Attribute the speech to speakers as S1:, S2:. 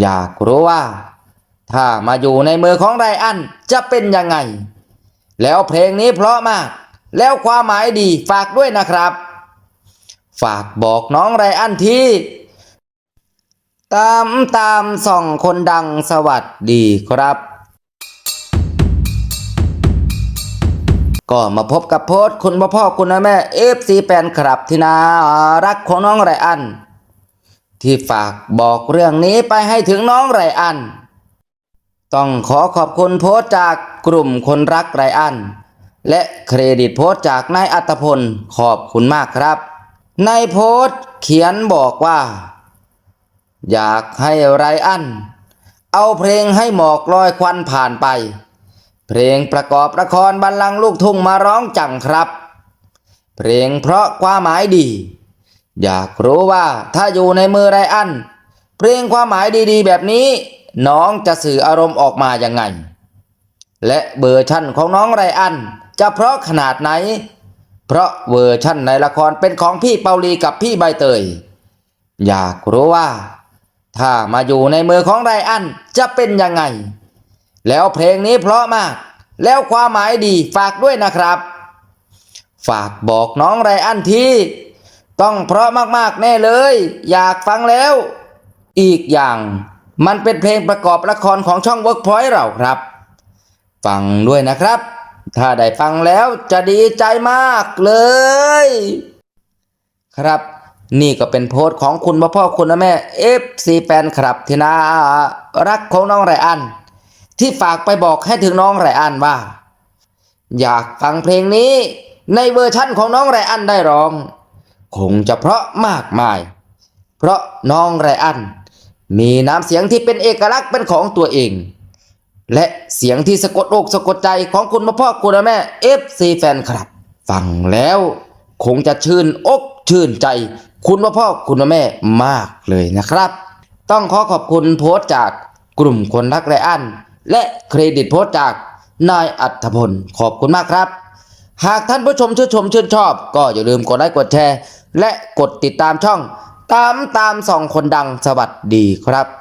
S1: อยากรู้ว่า ถ้ามาอยู่ในมือของไรอันจะเป็นยังไง แล้วเพลงนี้เพราะมาก แล้วความหมายดีฝากด้วยนะครับ ฝากบอกน้องไรอันที่ ตามตามส่องคนดังสวัสดีครับ ก็มาพบกับโพสคุณพ่อพ่อคุณแม่เอฟซีแฟนคลับที่น่ารักของน้องไรอัน ที่ฝากบอกเรื่องนี้ไปให้ถึงน้องไรอัน ต้องขอขอบคุณโพสจากกลุ่มคนรักไรอัน และเครดิตโพสจากนายอัตพลขอบคุณมากครับ ในโพสเขียนบอกว่า อยากให้ไรอัน เอาเพลงให้หมอกลอยควันผ่านไป เพลงประกอบละครบัลลังลูกทุ่งมาร้องจังครับ เพลงเพราะความหมายดี อยากรู้ว่าถ้าอยู่ในมือไรอันเพลงความหมายดีๆ แบบนี้ น้องจะสื่ออารมณ์ออกมายังไง และเวอร์ชั่นของน้องไรอัน จะเพราะขนาดไหน เพราะเวอร์ชั่นในละครเป็นของพี่เปาลีกับพี่ใบเตย อยากรู้ว่า ถ้ามาอยู่ในมือของไรอันจะเป็นยังไง แล้วเพลงนี้เพราะมาก แล้วความหมายดีฝากด้วยนะครับ ฝากบอกน้องไรอันที่ ต้องเพราะมากๆแน่เลย อยากฟังแล้ว อีกอย่างมันเป็นเพลงประกอบละครของช่อง Workpoint เราครับ ฟังด้วยนะครับ ถ้าได้ฟังแล้วจะดีใจมากเลย ครับ นี่ก็เป็นโพสต์ของคุณพ่อพ่อคุณแม่ FC แฟนครับที่น่ารักของน้องไรอัน ที่ฝากไปบอกให้ถึงน้องไรอันว่า อยากฟังเพลงนี้ในเวอร์ชั่นของน้องไรอันได้ร้อง คงจะเพราะมากมาย เพราะน้องไรอัน มีน้ำเสียงที่เป็นเอกลักษณ์เป็นของตัวเอง และเสียงที่สะกดอกสะกดใจของคุณพ่อคุณแม่ FC แฟนคลับ ฟังแล้วคงจะชื่นอกชื่นใจ คุณพ่อคุณแม่มากเลยนะครับ ต้องขอขอบคุณโพสต์จากกลุ่มคนรักไรอัน และเครดิตโพสต์จากนายอัธพลขอบคุณมากครับ หากท่านผู้ชมชื่นชมชื่นชอบ ก็อย่าลืมกดไลค์กดแชร์ และกดติดตามช่อง ตามตามส่องคนดังสวัสดีครับ